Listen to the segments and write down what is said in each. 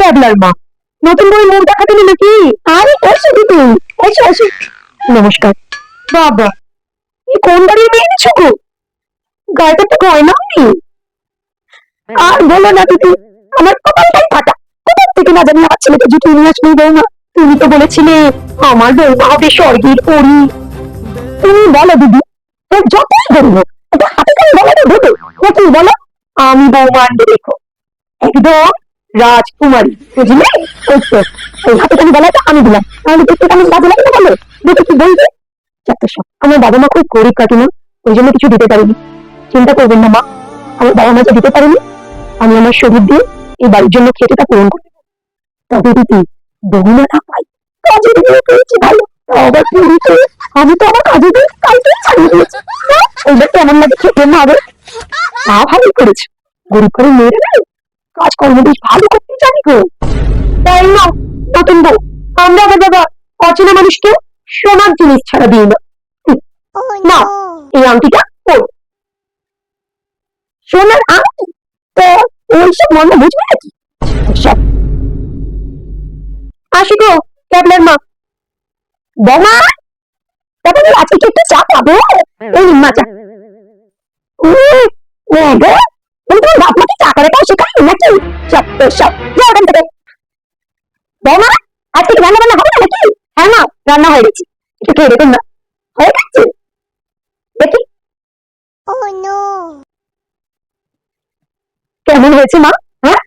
ক্যাবলার মা। নতুন মুখ দেখাতে নিলে কি? আরে, এসো দিদি। এসো এসো। নমস্কার। বাবা এই কোন বাড়ির মেয়ে গো? গায়েটা তো গয়না আর বলো না দিদি, আমার কপালটাই ফাটা। কোথা থেকে না জানি আমার ছেলেকে নিয়ে বৌমা। তুমি তো বলেছিলে, আমার বৌমা হবে স্বর্গের পরি। তুমি বলো দিদি যতই এটা হাতে বলো তো নাকি বলো, আমি বৌমা আনবে দেখো। একদম রাজকুমারী, বুঝলে? ওই তো ওই হাতে করে বলাটা আমি দিলাম। তাহলে দেখতে কেমন বাজে লাগে না বলো? দেখে কি বলবে? সব, আমার বাবা মা খুব গরিব কাকিমা, ওই জন্য কিছু দিতে পারিনি। চিন্তা করবেন না মা, আমার বাবা মা দিতে পারেনি, আমি আমার শরীর দিয়ে এই বাড়ির জন্য খেটেটা পূরণ করব তবে দিদি বহুনা না পাই কাজে দিয়ে পেয়েছি তাও আবার পুরীতে আমি তো আমার কাজে দিয়ে কালকে ছাড়িয়ে দিয়েছি। ওইটা কেমন লাগে খেতে মারে তা ভালোই করেছে। গরিব করে মেয়েরা কাজকর্ম বেশ ভালো করতে জানি গো। তাই না? নতুন বউ। আমরা আবার বাবা অচেনা মানুষকে সোনার জিনিস ছাড়া দিই না। না। এই আংটিটা ওর সোনার আংটি? তো ওইসব মনে বুঝবে নাকি? সব। আসি গো ক্যাবলার মা। বমা তারপরে আজকে একটু চা পাবো এই নিন মা চা উম, নে গো তুমি তোমার বাপ মাকে চা করে সব ওখান থেকে বমা রান্না বান্না হবে না নাকি? হ্যাঁ মা রান্না হয়ে গেছে। একটু খেয়ে দেখুন না হয়ে গেছে? দেখি। কেমন হয়েছে মা? হ্যাঁ?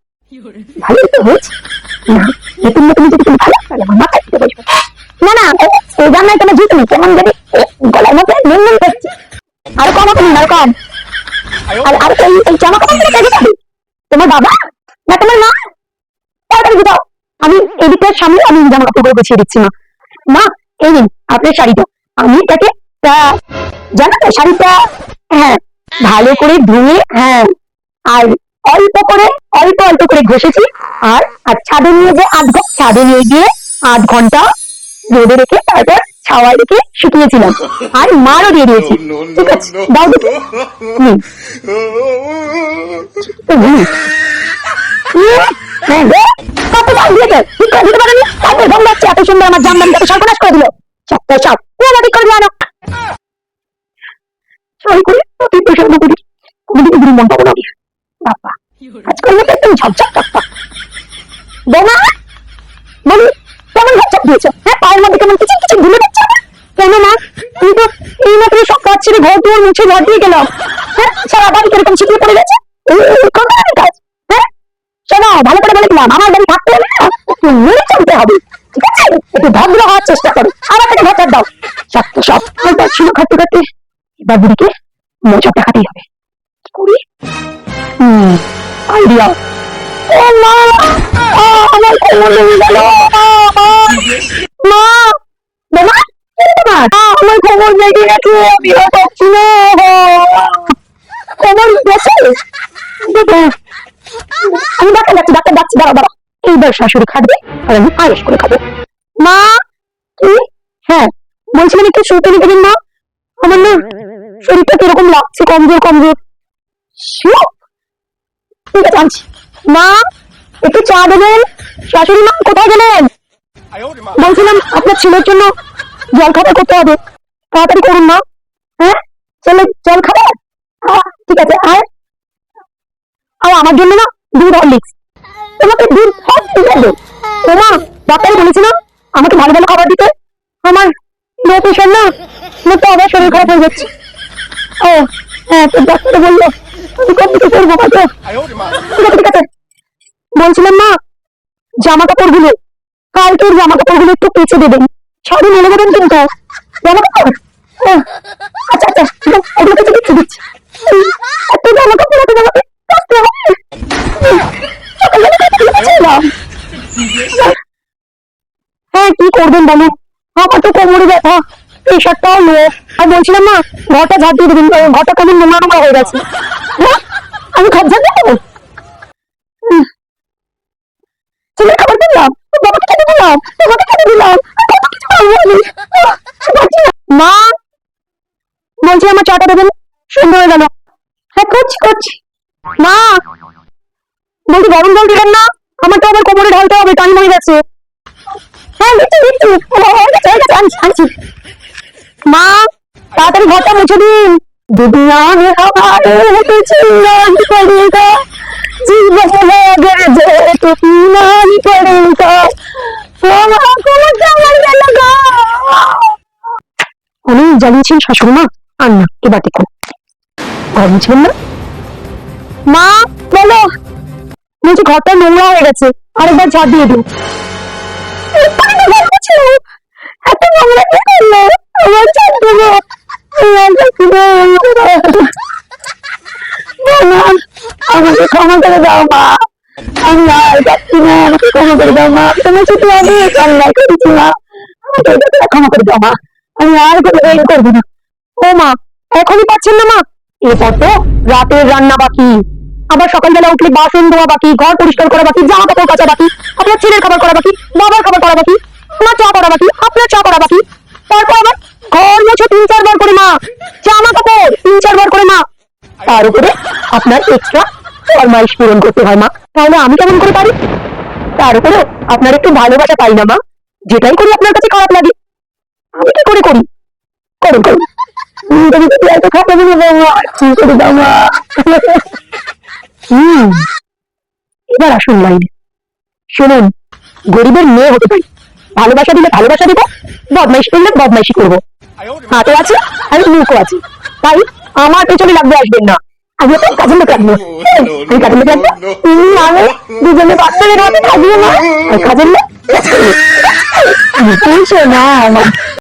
ভালো তো হয়েছে। না নতুন নতুন যদি তুমি ভালো তাহলে না না এই রান্নায় তোমার জিত নেই কেমন গলার মধ্যে নুন নুন করছে আর কম আর কম। আর আর এই জামা কাপড় তোমার বাবা? না তোমার মা? তাড়াতাড়ি দাও আমি এদিকটার সামনে আমি জামা কাপড়গুলো গুছিয়ে দিচ্ছি মা। মা এই নিন আপনার শাড়িটা। আমি আহ, জানো তো শাড়িটা হ্যাঁ ভালো করে ধুয়ে হ্যাঁ আর অল্প করে অল্প অল্প করে ঘষেছি আর আর ছাদে নিয়ে যে আধ ছাদে নিয়ে গিয়ে আধ ঘণ্টা রোদে রেখে তারপর ছাওয়ায় রেখে শুকিয়েছিলাম। আর মারও দিয়ে দিয়েছি। ঠিক আছে দাও দেখি। হ্যাঁ গো, কত দাম দিয়েছে ঠিক করে দিতে পারেনি তারপর গন্ধ হচ্ছে এত সুন্দর আমার জামদানিটাকে সর্বনাশ করে দিল। চাপ ও আমার ঠিক করে করে কোনোদিন গুরু মন পাবো না বাবা। মতো একদম ঝকঝক টকটক বোমা? বলি কেমন ঝকঝক দিয়েছ? হ্যাঁ পায়ের মধ্যে কেমন কিছু কিছু ভুলে যাচ্ছে আমার কেন মা তুমি তো এই মাত্র সব ঘর মুছে ঘর দিয়ে গেলাম। হ্যাঁ সারা বাড়ি কীরকম ছিটিয়ে পড়ে গেছে? হ্যাঁ? শোনো, ভালো করে বলে দিলাম, আমার বাড়ি থাকতে হলে মেনে চলতে হবে, ঠিক আছে? একটু ভদ্র হওয়ার চেষ্টা করো। আমার থেকে ভদ্র দাও। সব সব ছিল খাটতে খাটতে এবার বুড়িকে মোচা দেখাতেই হবে। কি করি? হুম আইডিয়া। ও মা! আমার কোমর গেল মা বাবা কি রে তোমার আ, আমার কোমর লেগে গেছে? আমি আর পাচ্ছি না। কোমর গেছে আমি ডাক্তার যাচ্ছি ডাক্তার যাচ্ছি দাঁড়া দাঁড়া এইবার শাশুড়ি খাটবে, আর আমি আয়েস করে খাব। মা, কি? হ্যাঁ বলছিলাম একটু শুতে দেবেন মা, আমার না শরীরটা কীরকম লাগছে, কমজোর কমজোর? ঠিক আছে, আনছি। মা, একটু চা দেবেন? শাশুড়ি মা, কোথায় গেলেন? বলছিলাম আপনার ছেলের জন্য জল খাবার করতে হবে। তাড়াতাড়ি করুন মা। হ্যাঁ? ছেলে জল খাবার আহ, ঠিক আছে আর আর আমার জন্য না দুধ হরলিক্স তোমাকে দুধ হরলিক্স দেবে তোমা ডাক্তার বলেছে না আমাকে ভালো ভালো খাবার দিতে। আমার লো প্রেশার না তো আবার শরীর খারাপ হয়ে যাচ্ছে। ও হ্যাঁ তো ডাক্তার বলল আমি কম কিছু করব হয়তো ঠিক আছে ঠিক আছে। বলছিলাম না জামা কাপড়গুলো কালকের জামা কাপড়গুলো একটু কেচে দেবেন। সাড়ে মেলে দেবেন কিন্তু। জামা কাপড় আচ্ছা আচ্ছা ওগুলো কেচে দিচ্ছি দিচ্ছি। এই, এত জামা কাপড় এত জামা হবে। হ্যাঁ কি করবেন বলুন আমার তো কোমরে ব্যথা। প্রেশারটাও লো। আর বলছিলাম না ঘরটা ঝাড় দিয়ে দেবেন। ঘরটা কেমন নোংরা নোংরা হয়ে গেছে। হ্যাঁ আমি ঘর ঝাড় দিয়ে দেবো। ছেলের খাবার দিলাম বাবাকে খেতে দিলাম। তোমাকে খেতে দিলাম আর কত কিছু করব আমি আহ, পারছি না। মা দেবেন, সুন্দর হয়ে গেল। হ্যাঁ করছি করছি। না বলছি গরম জল না আমার তো আবার কোমরে ঢালতে হবে টান হয়ে গেছে। হ্যাঁ আনছি আনছি। মা, তাড়াতাড়ি ঘরটা মুছে দিন। দুনিয়ার হাওয়ারে শাশুড়ি মা। আর না এবার ঘর মুছবেন না? মা, বলো। বলছি ঘরটা নোংরা হয়ে গেছে, আরেকবার ঝাড় দিয়ে দিন ক্ষমা করে দাও আমি আর আমাকে করে মা। মা ক্ষমা করে মা। আমি আর কোনো করব না। ও মা, এখনই পাচ্ছেন না মা। এরপর তো রাতের রান্না বাকি। আবার সকালবেলা উঠলে বাসন ধোয়া বাকি, ঘর পরিষ্কার করা বাকি, জামা কাপড় কাচা বাকি, আপনার ছেলের খাবার করা বাকি, বাবার খাবার করা বাকি আমার চা করা বাকি, আপনার চা করা বাকি। তারপর আবার ঘর মুছে তিন চারবার করে মা, জামা কাপড় তিন চারবার করে মা। তার উপরে আপনার এক্সট্রা ফরমাইশ পূরণ করতে হয় মা। তাহলে আমি কেমন করে পারি? তার উপরে আপনার একটু ভালোবাসা পাই না মা, যেটাই করি আপনার কাছে খারাপ লাগে। আমি কি করে করি? করুন করুন। এবার আসুন লাইনে শুনুন গরিবের মেয়ে হতে পারি ভালোবাসা দিলে ভালোবাসা দিব বদমাইশ করলে বদমাইশি করব হাতে আছে আর মুখও আছে তাই আমার পেছনে লাগবে আসবেন না আমি তো কাজের লোক আমি কাজের লোক আমি দুজনে বাচ্চাদের হাতে থাকব কাজের লোক না